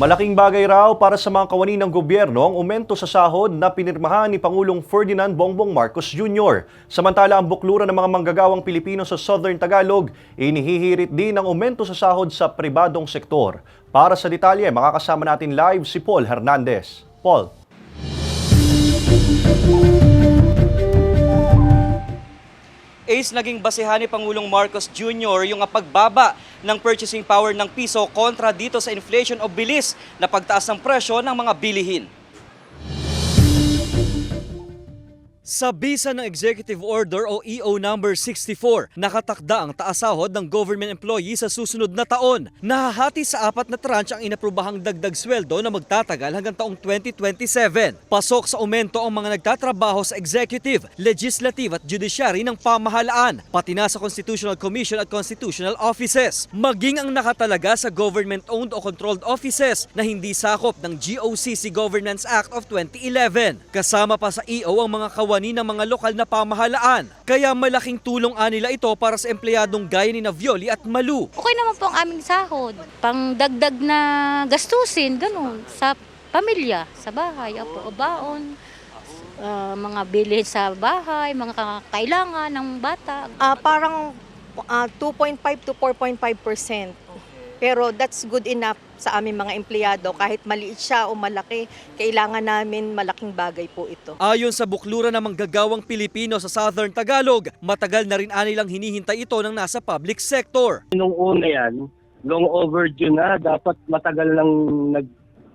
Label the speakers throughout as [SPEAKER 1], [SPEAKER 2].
[SPEAKER 1] Malaking bagay raw para sa mga kawani ng gobyerno ang umento sa sahod na pinirmahan ni Pangulong Ferdinand Bongbong Marcos Jr. Samantala ang buklura ng mga manggagawang Pilipino sa Southern Tagalog, inihihirit din ang umento sa sahod sa pribadong sektor. Para sa detalye, makakasama natin live si Paul Hernandez. Paul.
[SPEAKER 2] Ace naging basehan ni Pangulong Marcos Jr. yung pagbaba ng purchasing power ng piso kontra dito sa inflation o bilis na pagtaas ng presyo ng mga bilihin. Sa bisa ng Executive Order o EO number 64, nakatakda ang taas sahod ng government employee sa susunod na taon. Nahahati sa apat na tranche ang inaprubahang dagdag sweldo na magtatagal hanggang taong 2027. Pasok sa aumento ang mga nagtatrabaho sa executive, legislative at judiciary ng pamahalaan, pati na sa Constitutional Commission at constitutional offices. Maging ang nakatalaga sa government-owned o controlled offices na hindi sakop ng GOCC Governance Act of 2011. Kasama pa sa EO ang mga kawani ng mga lokal na pamahalaan. Kaya malaking tulong anila ito para sa empleyadong gaya ni Navioli at Malu.
[SPEAKER 3] Okay naman po ang aming sahod. Pang dagdag na gastusin, ganun, sa pamilya, sa bahay, apo, baon, ah, mga bilhin sa bahay, mga kailangan ng bata.
[SPEAKER 4] Ah, parang ah, 2.5 to 4.5%. Pero that's good enough sa aming mga empleyado. Kahit maliit siya o malaki, kailangan namin malaking bagay po ito.
[SPEAKER 2] Ayon sa buklura ng manggagawang Pilipino sa Southern Tagalog, matagal na rin anilang hinihintay ito ng nasa public sector.
[SPEAKER 5] Nung una yan, long overdue na. Dapat matagal nang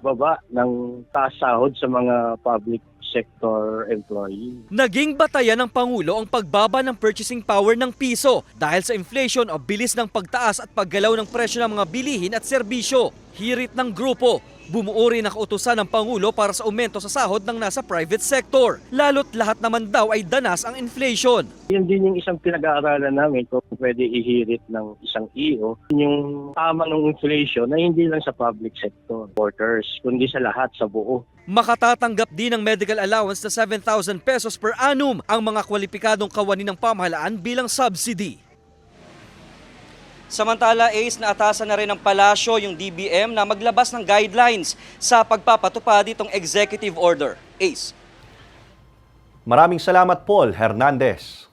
[SPEAKER 5] nagbaba ng taas sahod sa mga public sector employee.
[SPEAKER 2] Naging batayan ng Pangulo ang pagbaba ng purchasing power ng piso dahil sa inflation o bilis ng pagtaas at paggalaw ng presyo ng mga bilihin at serbisyo. Hirit ng grupo, bumuo rin ang kautusan ng Pangulo para sa aumento sa sahod ng nasa private sector. Lalo't lahat naman daw ay danas ang inflation.
[SPEAKER 5] Yun din yung isang pinag-aaralan namin kung pwede ihirit ng isang EO, yung tama ng inflation na hindi lang sa public sector workers, kundi sa lahat, sa buo.
[SPEAKER 2] Makatatanggap din ng medical allowance na 7,000 pesos per annum ang mga kwalipikadong kawani ng pamahalaan bilang subsidy. Samantala, Ace, naatasan na rin ng palasyo yung DBM na maglabas ng guidelines sa pagpapatupad itong executive order. Ace.
[SPEAKER 1] Maraming salamat Paul Hernandez.